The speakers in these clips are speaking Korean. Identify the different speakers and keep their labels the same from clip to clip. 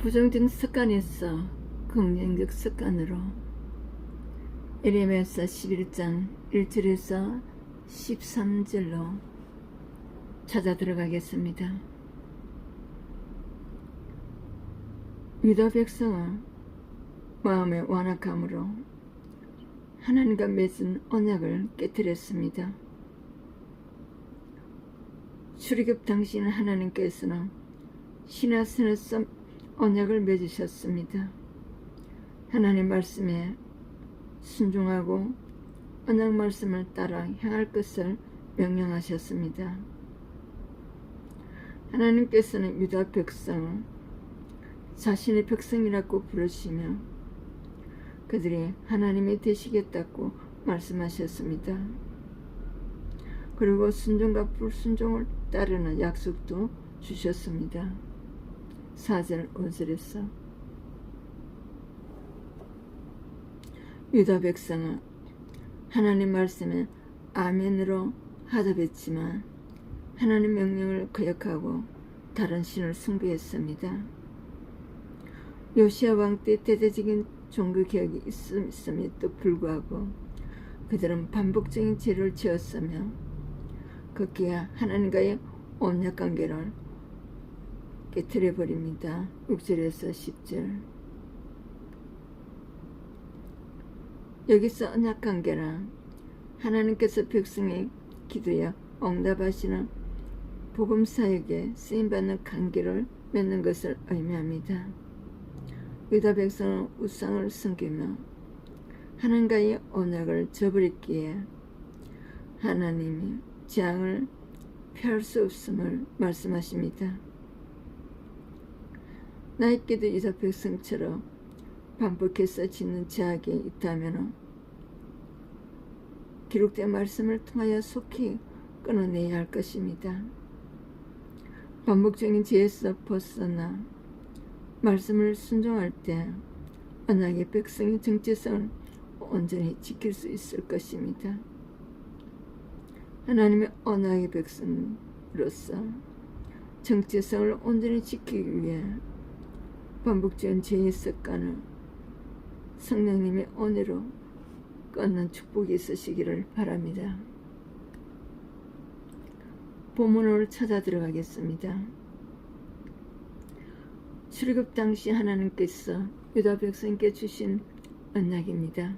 Speaker 1: 부정적 습관에서 긍정적 습관으로 에레미야서 11장 1절에서 13절로 찾아 들어가겠습니다. 유다 백성은 마음의 완악함으로 하나님과 맺은 언약을 깨뜨렸습니다. 출애굽 당시는 하나님께서는 신하선에서 언약을 맺으셨습니다. 하나님 말씀에 순종하고 언약 말씀을 따라 행할 것을 명령하셨습니다. 하나님께서는 유다 백성을 자신의 백성이라고 부르시며 그들이 하나님이 되시겠다고 말씀하셨습니다. 그리고 순종과 불순종을 따르는 약속도 주셨습니다. 4절 5절에서 유다 백성은 하나님 말씀에 아멘으로 하답했지만 하나님 명령을 거역하고 다른 신을 숭배했습니다. 요시아 왕 때 대대적인 종교 개혁이 있음에도 불구하고 그들은 반복적인 죄를 지었으며 거기에 하나님과의 언약 관계를 깨뜨려 버립니다. 6절에서 10절. 여기서 언약 관계란 하나님께서 백성의 기도에 응답하시는 복음 사역에 쓰임 받는 관계를 맺는 것을 의미합니다. 유다 백성은 우상을 섬기며 하나님과의 언약을 저버렸기에 하나님이 재앙을 피할 수 없음을 말씀하십니다. 나에게도 유다 백성처럼 반복해서 짓는 죄악이 있다면 기록된 말씀을 통하여 속히 끊어내야 할 것입니다. 반복적인 죄에서 벗어나 말씀을 순종할 때 언약의 백성의 정체성을 온전히 지킬 수 있을 것입니다. 하나님의 언약의 백성으로서 정체성을 온전히 지키기 위해 반복적인 죄의 습관을 성령님의 은혜로 끊는 축복이 있으시기를 바랍니다. 본문으로 찾아 들어가겠습니다. 출애굽 당시 하나님께서 유다 백성께 주신 언약입니다.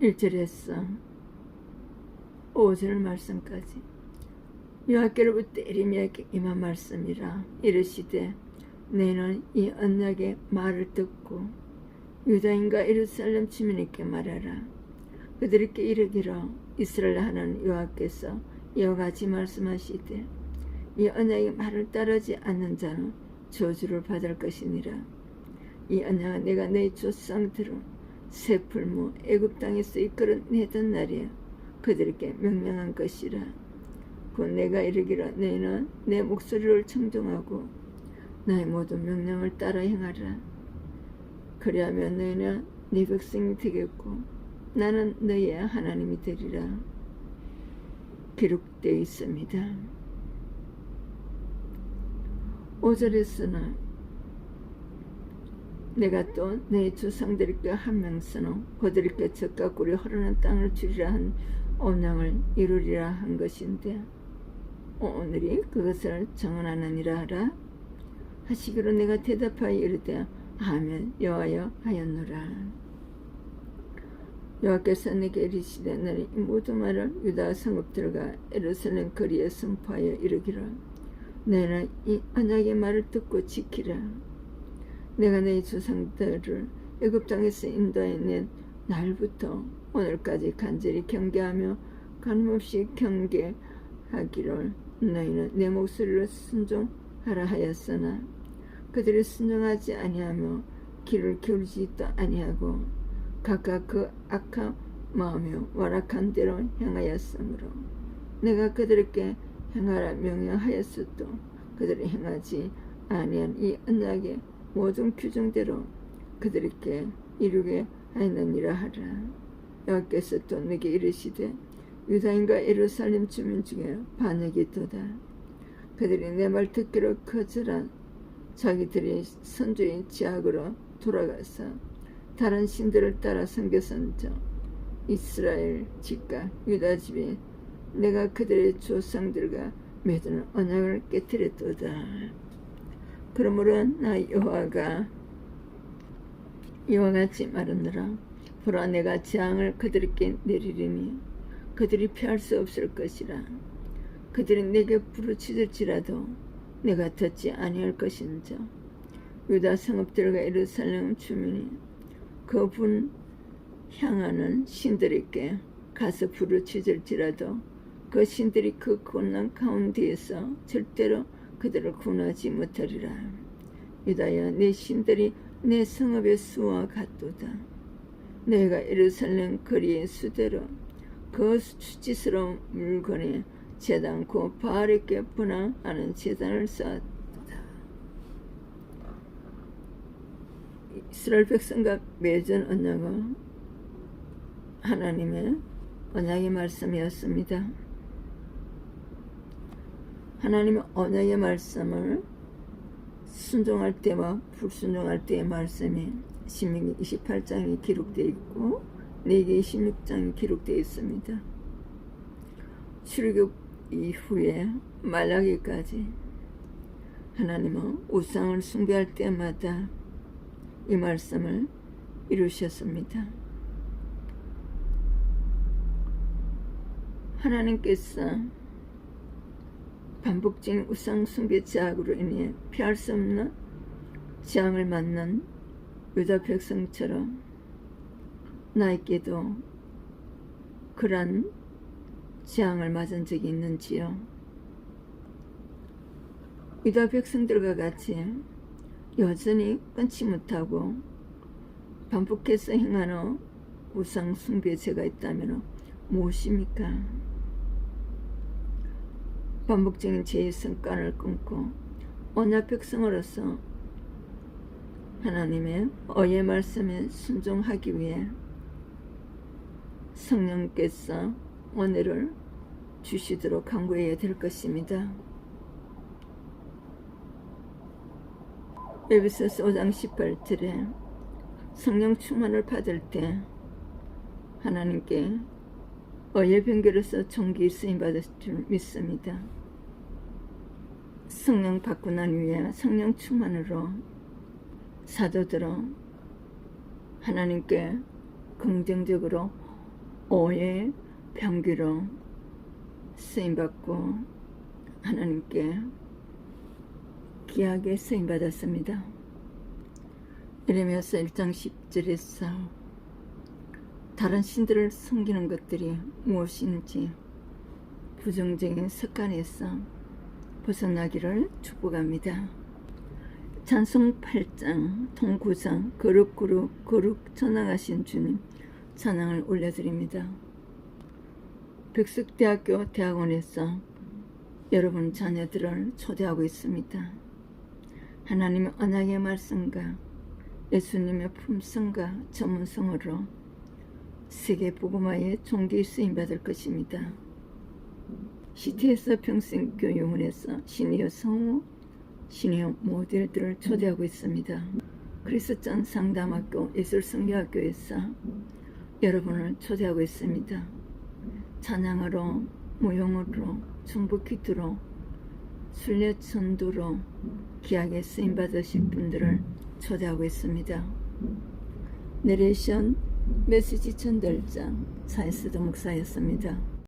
Speaker 1: 1절에서 5절 말씀까지 여호와께로부터 에레미야에게 임한 말씀이라. 이르시되 너는 이 언약의 말을 듣고 유다인과 예루살렘 주민에게 말하라. 그들에게 이르기로 이스라엘 하나님 여호와께서 이와 같이 말씀하시되 이 언약의 말을 따르지 않는 자는 저주를 받을 것이니라. 이 언약은 내가 내 조상들을 새 풀무 애굽 땅에서 이끌어내던 날에 그들에게 명령한 것이라 곧 내가 이르기로 너희는 내 목소리를 청종하고 나의 모든 명령을 따라 행하라 그리하면 너희는 네 백성이 되겠고 나는 너희의 하나님이 되리라 기록되어 있습니다. 5절에서는 내가 또 내 조상들에게 한 명서는 그들에게 적과 꿀이 흐르는 땅을 주리라 한 언양을 이루리라 한 것인데 오늘이 그것을 정언하느니라 하라. 하시기로 내가 대답하여 이르되 아멘 여호와여 하였노라. 여호와께서 내게 이르시되 이 모든 말을 유다 성읍 들어가 예루살렘 거리에 선포하여 이르기를 너는 이 언약의 말을 듣고 지키라. 내가 내 조상들을 애굽 땅에서 인도해낸 날부터 오늘까지 간절히 경계하며 간없이 경계하기를 너희는 내 목소리를 순종하라 하였으나 그들이 순종하지 아니하며 귀를 기울이지도 아니하고 각각 그 악한 마음에 완악한 대로 행하였으므로 내가 그들에게 행하라 명령하였어도 그들이 행하지 아니한 이 언약의 모든 규정대로 그들에게 이루게 하였느니라 하라. 여호와께서 또 내게 이르시되 유다인과 예루살렘 주민 중에 반역이 있도다 그들이 내 말 듣기로 거절한 자기들이 선주의 지학으로 돌아가서 다른 신들을 따라 섬겼은저 이스라엘 집과 유다 집이 내가 그들의 조상들과 맺은 언약을 깨뜨렸도다. 그러므로 나 여호와가 이와 같이 말하느라 보라 내가 재앙을 그들에게 내리리니 그들이 피할 수 없을 것이라. 그들이 내게 부르짖을지라도 내가 듣지 아니할 것인저 유다 성읍들과 예루살렘 주민이 그분 향하는 신들에게 가서 부르짖을지라도 그 신들이 그 고난 가운데에서 절대로 그들을 구원하지 못하리라. 유다야 내 신들이 내 성읍의 수와 같도다. 내가 예루살렘 거리의 수대로 그 수치스러운 물건에 재단고 바알에게 분양하는 재단을 쌓았다. 이스라엘 백성과 맺은 언약은 하나님의 언약의 말씀이었습니다. 하나님의 언약의 말씀을 순종할 때와 불순종할 때의 말씀이 신명기 28장에 기록되어 있고 내게 26장에 기록되어 있습니다. 출애굽 이후에 말라기까지 하나님은 우상을 숭배할 때마다 이 말씀을 이루셨습니다. 하나님께서 반복적인 우상 숭배 자학으로 인해 피할 수 없는 재앙을 맞는 유다 백성처럼 나에게도 그러한 재앙을 맞은 적이 있는지요? 유다 백성들과 같이 여전히 끊지 못하고 반복해서 행하는 우상 숭배죄가 있다면 무엇입니까? 반복적인 죄의 성간을 끊고 언약 백성으로서 하나님의 어의 말씀에 순종하기 위해 성령께서 오늘을 주시도록 강구해야 될 것입니다. 에베소서 5장 18절에 성령 충만을 받을 때 하나님께 어의 변결로서 종기 쓰임 받을 줄 믿습니다. 성령 받고 난 후에 성령 충만으로 사도들은 하나님께 긍정적으로 오해 병기로 쓰임받고 하나님께 귀하게 쓰임받았습니다. 이러면서 1장 10절에서 다른 신들을 섬기는 것들이 무엇인지 부정적인 습관에서 벗어나기를 축복합니다. 찬송 8장 통구장 거룩거룩 거룩 전능하신 주님 찬양을 올려드립니다. 백석대학교 대학원에서 여러분 자녀들을 초대하고 있습니다. 하나님의 언약의 말씀과 예수님의 품성과 전문성으로 세계 복음화에 종기 쓰임 받을 것입니다. 시티에서 평생교육원에서 시니어 성우, 시니어 모델들을 초대하고 있습니다. 그리스천 상담학교 예술성교학교에서 여러분을 초대하고 있습니다. 찬양으로, 무용으로, 중보기도로, 순례천도로 귀하게 쓰임받으실 분들을 초대하고 있습니다. 내레이션 메시지 전달장 사이스드 목사였습니다.